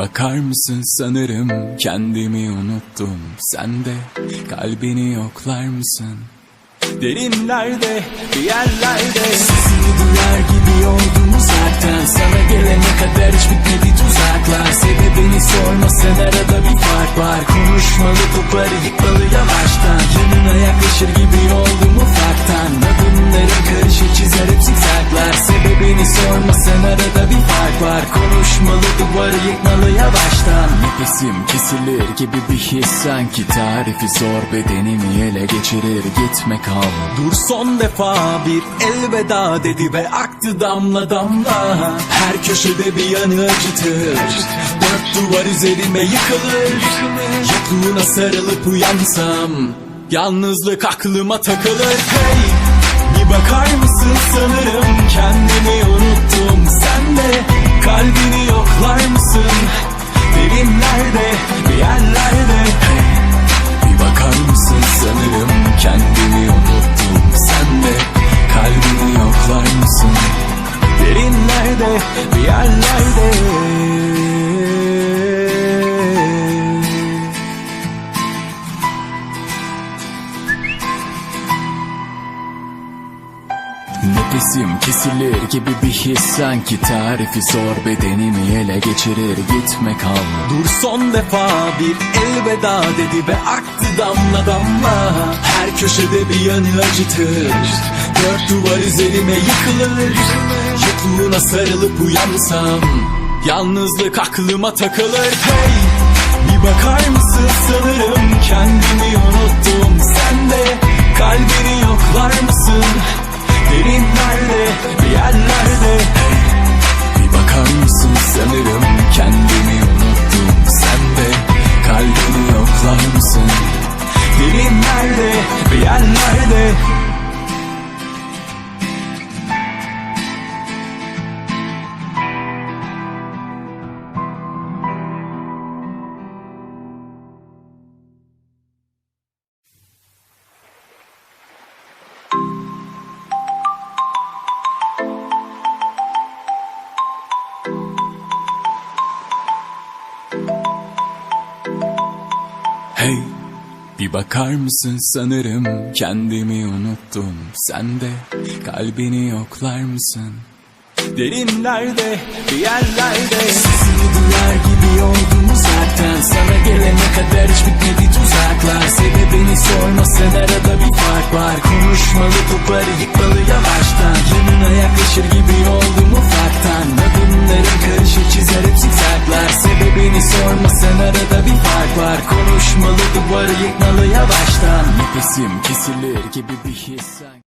bakar mısın? Sanırım kendimi unuttum. Sen de kalbini yoklar mısın? Derinlerde bir yerlerde. Sesini duyar gibi oldum uzaktan Sana gelene kadar hiç bitmedi tuzaklar. Sebebini sormasan arada bir fark var. Konuşmalı duvarı yıkmalı yavaştan. Yanına yaklaşır gibi oldum ufaktan. Adımlarım karışık zikzaklar Sebebini sormasan arada bir fark var. Konuşmalı duvarı yıkmalı yavaştan. Nefesim kesilir gibi bir his sanki Tarifi zor bedenimi ele geçirir. Gitme kal. Dur son defa bir elveda dedi ve aktı damla damla. Her köşede bir yanı acıtır. Dört duvar üzerime yıkılır. Yokluğuna sarılıp uyansam Yalnızlık aklıma takılır. Hey bir bakar mısın sanırım bir yerlerde. Nefesim kesilir gibi bir his sanki Tarifi zor bedenimi ele geçirir gitme kal Dur son defa bir elveda dedi ve aktı damla damla. Her köşede bir yanı acıtır Dört duvar üzerime yıkılır Yokluğuna sarılıp uyansam Yalnızlık aklıma takılır. Hey bir bakar mısın? Sanırım kendimi unuttum. Sen de kalbini yoklar mısın? Derinlerde bir yerlerde. Bir bakar mısın? Sanırım kendimi unuttum. Sen de kalbini yoklar mısın? Derinlerde bir yerlerde Hey bir bakar mısın? Sanırım kendimi unuttum. Sen de kalbini yoklar mısın? Derinlerde bir yerlerde. Sesini duyar gibi oldum uzaktan. Sana gelene kadar hiç bitmedi tuzaklar. Sebebini sormasan arada bir fark var. Konuşmalı var Konuşmalı duvarı yıkmalı yavaştan. Nefesim kesilir gibi bir his